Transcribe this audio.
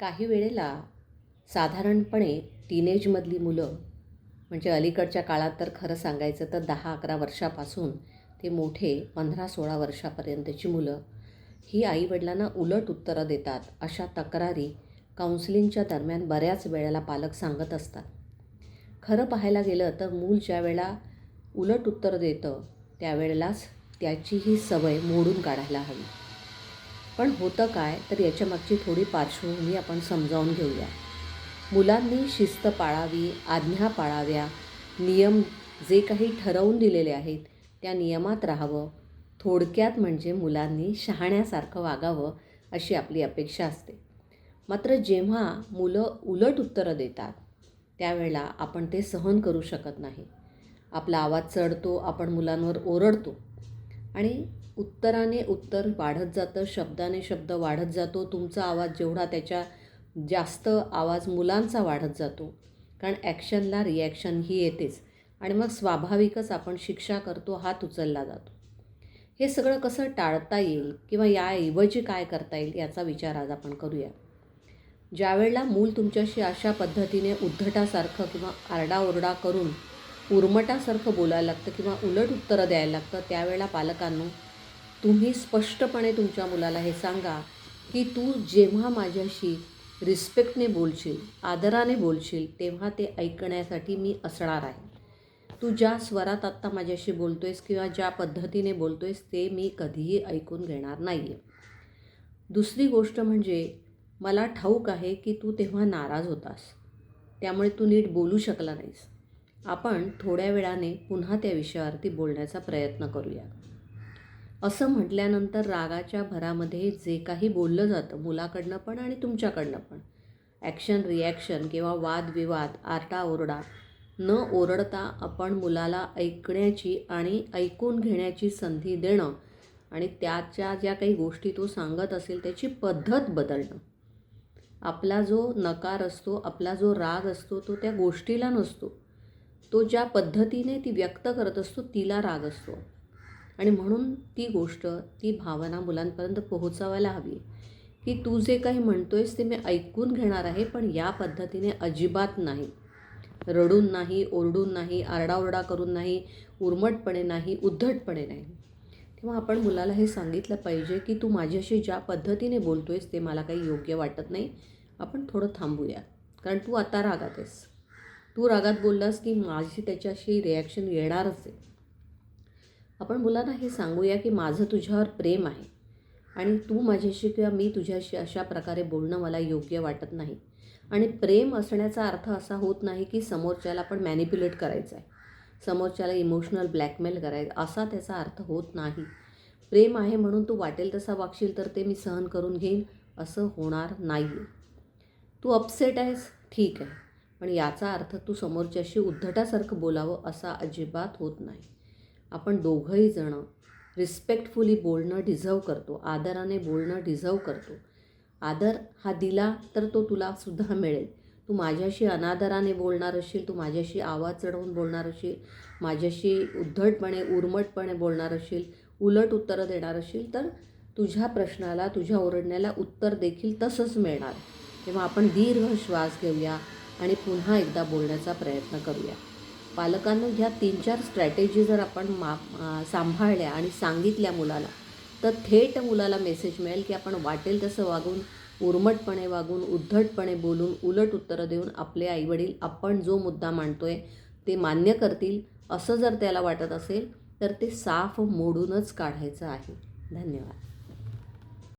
काही वेळेला साधारणपणे टीनेजमधली मुलं म्हणजे अलीकडच्या काळात तर खरं सांगायचं तर दहा अकरा वर्षापासून ते मोठे पंधरा सोळा वर्षापर्यंतची मुलं ही आईवडिलांना उलट उत्तरं देतात. अशा तक्रारी काउन्सिलिंगच्या दरम्यान बऱ्याच वेळेला पालक सांगत असतात. खरं पाहायला गेलं तर मूल ज्या वेळेला उलट उत्तर देतं त्यावेळेलाच त्याची ही सवय मोडून काढायला हवी. पण होतं काय तर याच्यामागची थोडी पार्श्वभूमी आपण समजावून घेऊया. मुलांनी शिस्त पाळावी आज्ञा पाळाव्या नियम जे काही ठरवून दिलेले आहेत त्या नियमात राहावं. थोडक्यात म्हणजे मुलांनी शहाण्यासारखं वागावं अशी आपली अपेक्षा असते. मात्र जेव्हा मुलं उलट उत्तरं देतात त्यावेळेला आपण ते सहन करू शकत नाही. आपला आवाज चढतो आपण मुलांवर ओरडतो. आणि उत्तराने उत्तर वाढत जातं शब्दाने शब्द वाढत जातो तुमचा आवाज जेवढा त्याच्या जास्त आवाज मुलांचा वाढत जातो. कारण ॲक्शनला रिॲक्शन ही येतेच. आणि मग स्वाभाविकच आपण शिक्षा करतो हात उचलला जातो. हे सगळं कसं टाळता येईल किंवा याऐवजी काय करता येईल याचा विचार आज आपण करूया. ज्यावेळेला मूल तुमच्याशी अशा पद्धतीने उद्धटासारखं किंवा आरडाओरडा करून उर्मटासारखं बोलायला लागतं किंवा उलट उत्तरं द्यायला लागतं त्यावेळेला पालकांनो तुम्ही स्पष्टपणे तुमच्या मुलाला हे सांगा की तू जेव्हा माझ्याशी रिस्पेक्टने बोलशील आदराने बोलशील तेव्हा ते ऐकण्यासाठी मी असणार आहे. तू ज्या स्वरात आत्ता माझ्याशी बोलतो आहेस किंवा ज्या पद्धतीने बोलतो आहेस ते मी कधीही ऐकून घेणार नाही आहे दुसरी गोष्ट म्हणजे मला ठाऊक आहे की तू तेव्हा नाराज होतास. त्यामुळे तू नीट बोलू शकला नाहीस. आपण थोड्या वेळाने पुन्हा त्या विषयावरती बोलण्याचा प्रयत्न करूया. असं म्हटल्यानंतर रागाच्या भरामध्ये जे काही बोललं जातं मुलाकडनं पण आणि तुमच्याकडनं पण ॲक्शन रिॲक्शन किंवा वादविवाद आरडाओरडा न ओरडता आपण मुलाला ऐकण्याची आणि ऐकून घेण्याची संधी देणं आणि त्याच्या ज्या काही गोष्टी तो सांगत असेल त्याची पद्धत बदलणं. आपला जो नकार असतो आपला जो राग असतो तो त्या गोष्टीला नसतो. तो ज्या पद्धतीने ती व्यक्त करत असतो तिला राग असतो. आणि म्हणून ती गोष्ट ती भावना मुलांपर्यंत पोहोचावायला हवी. की तू जे काही म्हणतो आहेस ते मी ऐकून घेणार आहे पण या पद्धतीने अजिबात नाही. रडून नाही ओरडून नाही आरडाओरडा करून नाही उर्मटपणे नाही उद्धटपणे नाही. तेव्हा आपण मुलाला हे सांगितलं पाहिजे की तू माझ्याशी ज्या पद्धतीने बोलतो आहेस ते मला काही योग्य वाटत नाही. आपण थोडं थांबूया. कारण तू आता रागात आहेस. तू रागात बोललास की माझी त्याच्याशी रिॲक्शन येणारच आहे. आपण मुलांना हे सांगूया की माझं तुझ्यावर प्रेम आहे. आणि तू माझ्याशी किंवा मी तुझ्याशी अशा प्रकारे बोलणं मला योग्य वाटत नाही. आणि प्रेम असण्याचा अर्थ असा होत नाही की समोरच्याला आपण मॅनिप्युलेट करायचं आहे. समोरच्याला इमोशनल ब्लॅकमेल करायचं असा त्याचा अर्थ होत नाही. प्रेम आहे म्हणून तू वाटेल तसा वागशील तर ते मी सहन करून घेईन असं होणार नाही तू अपसेट आहेस? ठीक आहे. पण याचा अर्थ तू समोरच्याशी उद्धटासारखं बोलावं असा अजिबात होत नाही. आपण दोघंही जणं रिस्पेक्टफुली बोलणं डिझर्व करतो. आदराने बोलणं डिझर्व करतो. आदर हा दिला तर तो तुला सुद्धा मिळेल. तू माझ्याशी अनादराने बोलणार असशील तू माझ्याशी आवाज चढवून बोलणार असशील माझ्याशी उद्धटपणे उर्मटपणे बोलणार असशील उलट उत्तरं देणार असशील तर तुझ्या प्रश्नाला तुझ्या ओरडण्याला उत्तर देखील तसंच मिळणार. तेव्हा आपण दीर्घ श्वास घेऊया आणि पुन्हा एकदा बोलण्याचा प्रयत्न करूया. पालकांना ह्या तीन चार स्ट्रॅटेजी जर आपण मा सांभाळल्या आणि सांगितल्या मुलाला तर थेट मुलाला मेसेज मिळेल की आपण वाटेल तसं वागून उर्मटपणे वागून उद्धटपणे बोलून उलट उत्तरं देऊन आपले आईवडील आपण जो मुद्दा मांडतोय ते मान्य करतील. असं जर त्याला वाटत असेल तर ते साफ मोडूनच काढायचं आहे. धन्यवाद.